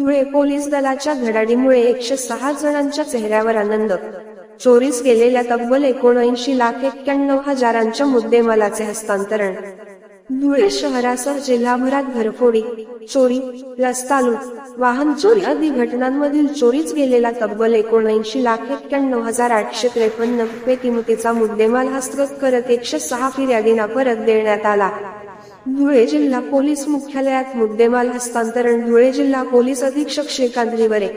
Dhule police दलाच्या धडाडीमुळे एकशे सहा जणांच्या चेहऱ्यावर आनंद. चोरीस गेलेल्या तब्बल एकोणऐंशी लाख एक्क्याण्णव हजारांच्या मुद्देमालाचे हस्तांतरण. धुळे शहरासह जिल्हाभरात घरफोडी चोरी रस्ता लूट वाहन चोरी आदी घटनांमधील चोरीच गेलेला तब्बल एकोणऐंशी लाख एक्क्याण्णव हजार आठशे त्रेपन्न रुपये किमतीचा मुद्देमाल हस्तगत करत एकशे सहा फिर्यादींना परत देण्यात आला. धुळे जिल्हा पोलीस मुख्यालयात मुद्देमाल हस्तांतरण धुळे जिल्हा पोलीस अधीक्षक श्रीकांत दिवरे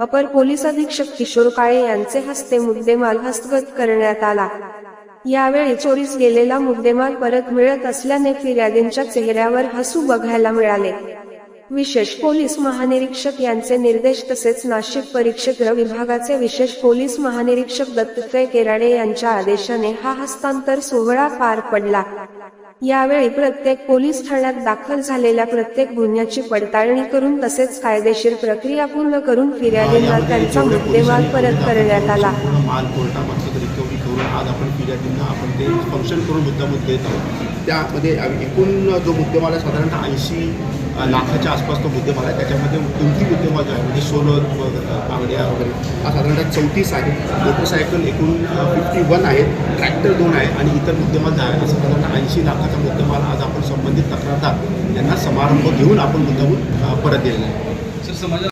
अपर पोलीस अधीक्षक किशोर काळे यांचे हस्ते मुद्देमाल हस्तगत करण्यात आला. यावेळी चोरीस गेलेला मुद्देमाल परत मिळत असल्याने फिर्यादींच्या चेहऱ्यावर हसू बघायला मिळाले. विशेष पोलीस महानिरीक्षक यांचे निर्देश तसेच नाशिक परिक्षेत्र विभागाचे विशेष पोलीस महानिरीक्षक दत्तत्रय केराडे यांच्या आदेशाने हा हस्तांतर सोहळा पार पडला. यावेळी प्रत्येक पोलीस ठाण्यात दाखल झालेल्या प्रत्येक गुन्ह्याची पडताळणी करून तसेच कायदेशीर प्रक्रिया पूर्ण करून फिर्यादींना त्यांचा मुद्देमाल परत करण्यात आला. पूर्ण माल कोर्टामार्फत रिकव्हरी करून आज आपण फिर्यादींना आपण ते फंक्शन करून मुद्दामूद देत आहोत. त्यामध्ये एकूण जो मुद्देमाल आहे साधारणतः ऐंशी लाखाच्या आसपास तो मुद्देमाल आहे. त्याच्यामध्ये कोणती मुद्देमाल जो आहे? म्हणजे सोलर व बांगड्या वगैरे. हा साधारणतः चौतीस आहे मोटरसायकल एकूण फिफ्टी वन आहे ट्रॅक्टर दोन आहे आणि इतर मुद्देमाल दहा आहे साधारणतः ऐंशी लाखाचा मुद्देमाल आज आपण संबंधित तक्रारदार यांना समारंभ घेऊन आपण मुद्दामूद परत दिलेला आहे सर समाजात